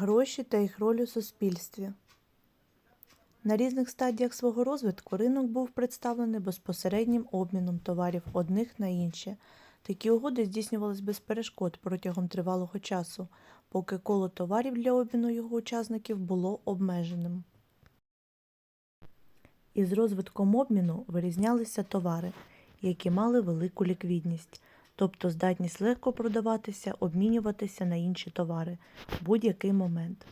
Гроші та їх роль у суспільстві. На різних стадіях свого розвитку ринок був представлений безпосереднім обміном товарів одних на інші. Такі угоди здійснювались без перешкод протягом тривалого часу, поки коло товарів для обміну його учасників було обмеженим. Із розвитком обміну вирізнялися товари, які мали велику ліквідність, тобто здатність легко продаватися, обмінюватися на інші товари в будь-який момент.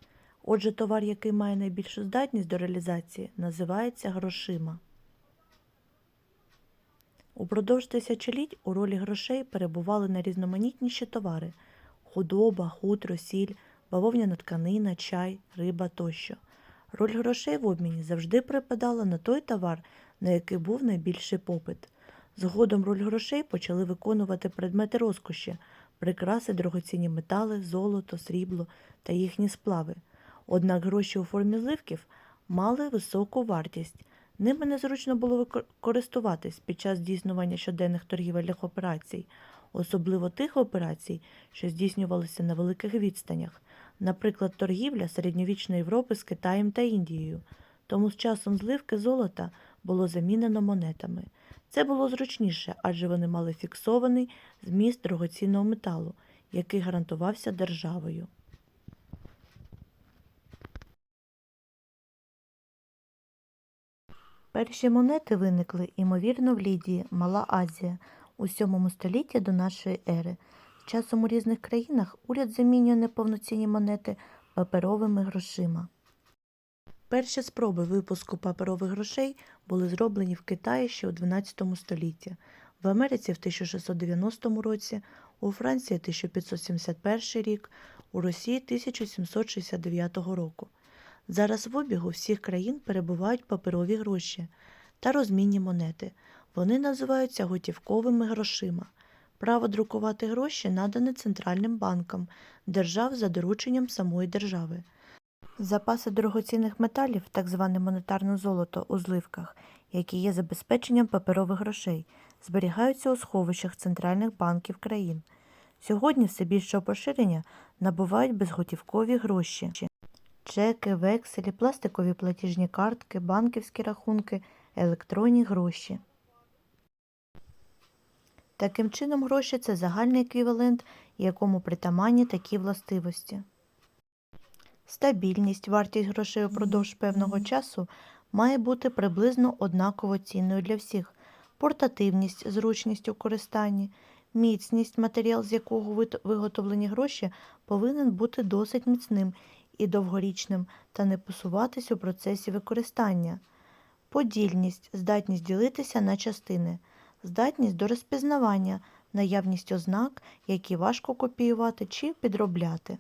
Отже, товар, який має найбільшу здатність до реалізації, називається грошима. Упродовж тисячоліть у ролі грошей перебували найрізноманітніші товари худоба, хутро, сіль, бавовняна тканина, чай, риба тощо. Роль грошей в обміні завжди припадала на той товар, на який був найбільший попит. Згодом роль грошей почали виконувати предмети розкоші, прикраси, дорогоцінні метали, золото, срібло та їхні сплави. Однак гроші у формі зливків мали високу вартість. Ними незручно було користуватись під час здійснювання щоденних торгівельних операцій, особливо тих операцій, що здійснювалися на великих відстанях, наприклад, торгівля середньовічної Європи з Китаєм та Індією. Тому з часом зливки золота було замінено монетами. Це було зручніше, адже вони мали фіксований зміст дорогоцінного металу, який гарантувався державою. Перші монети виникли, ймовірно, в Лідії, Мала Азія, у 7 столітті до нашої ери. Часом у різних країнах уряд замінює неповноцінні монети паперовими грошима. Перші спроби випуску паперових грошей були зроблені в Китаї ще у 12 столітті, в Америці в 1690 році, у Франції 1571 рік, у Росії 1769 року. Зараз в обігу всіх країн перебувають паперові гроші та розмінні монети. Вони називаються готівковими грошима. Право друкувати гроші надане центральним банкам держав за дорученням самої держави. Запаси дорогоцінних металів, так зване монетарне золото у зливках, які є забезпеченням паперових грошей, зберігаються у сховищах центральних банків країн. Сьогодні все більшого поширення набувають безготівкові гроші чеки, векселі, пластикові платіжні картки, банківські рахунки, електронні гроші. Таким чином, гроші це загальний еквівалент, якому притаманні такі властивості. Стабільність, вартість грошей упродовж певного часу має бути приблизно однаково цінною для всіх. Портативність, зручність у користанні, міцність, матеріал, з якого виготовлені гроші, повинен бути досить міцним і довгорічним та не посуватись у процесі використання. Подільність, здатність ділитися на частини, здатність до розпізнавання, наявність ознак, які важко копіювати чи підробляти.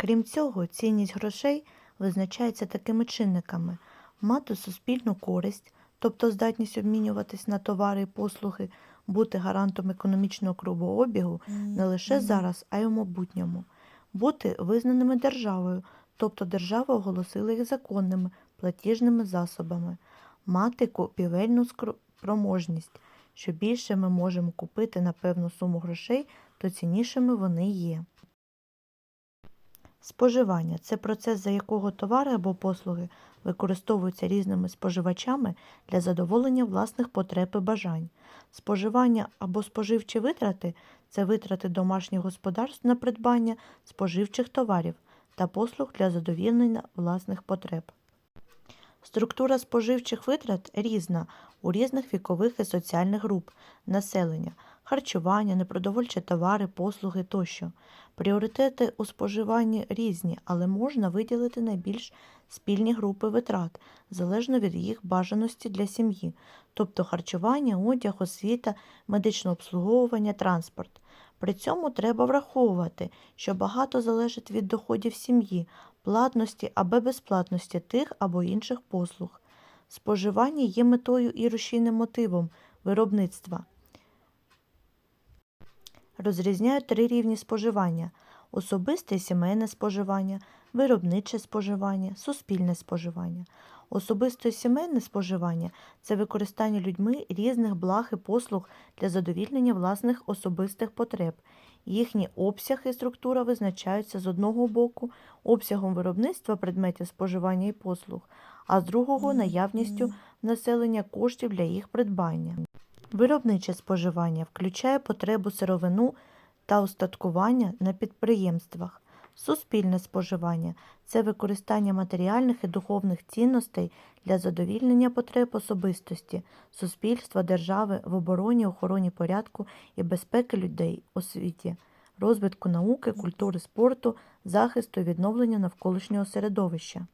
Крім цього, цінність грошей визначається такими чинниками мати суспільну користь, тобто здатність обмінюватись на товари і послуги, бути гарантом економічного кругообігу не лише зараз, а й у майбутньому, бути визнаними державою, тобто держава оголосила їх законними платіжними засобами, мати купівельну спроможність. Що більше ми можемо купити на певну суму грошей, то ціннішими вони є. Споживання це процес, за якого товари або послуги використовуються різними споживачами для задоволення власних потреб і бажань. Споживання або споживчі витрати це витрати домашніх господарств на придбання споживчих товарів та послуг для задовільнення власних потреб. Структура споживчих витрат різна у різних вікових і соціальних груп населення, харчування, непродовольчі товари, послуги тощо. Пріоритети у споживанні різні, але можна виділити найбільш спільні групи витрат, залежно від їх бажаності для сім'ї, тобто харчування, одяг, освіта, медичне обслуговування, транспорт. При цьому треба враховувати, що багато залежить від доходів сім'ї, платності або безплатності тих або інших послуг. Споживання є метою і рушійним мотивом виробництва. Розрізняють три рівні споживання: особисте і сімейне споживання, виробниче споживання, суспільне споживання. Особисте і сімейне споживання це використання людьми різних благ і послуг для задовільнення власних особистих потреб. Їхній обсяг і структура визначаються з одного боку обсягом виробництва предметів споживання і послуг, а з другого наявністю населення коштів для їх придбання. Виробниче споживання включає потребу сировину та устаткування на підприємствах. Суспільне споживання це використання матеріальних і духовних цінностей для задовільнення потреб особистості, суспільства, держави в обороні, охороні порядку і безпеки людей, освіті, розвитку науки, культури, спорту, захисту і відновлення навколишнього середовища.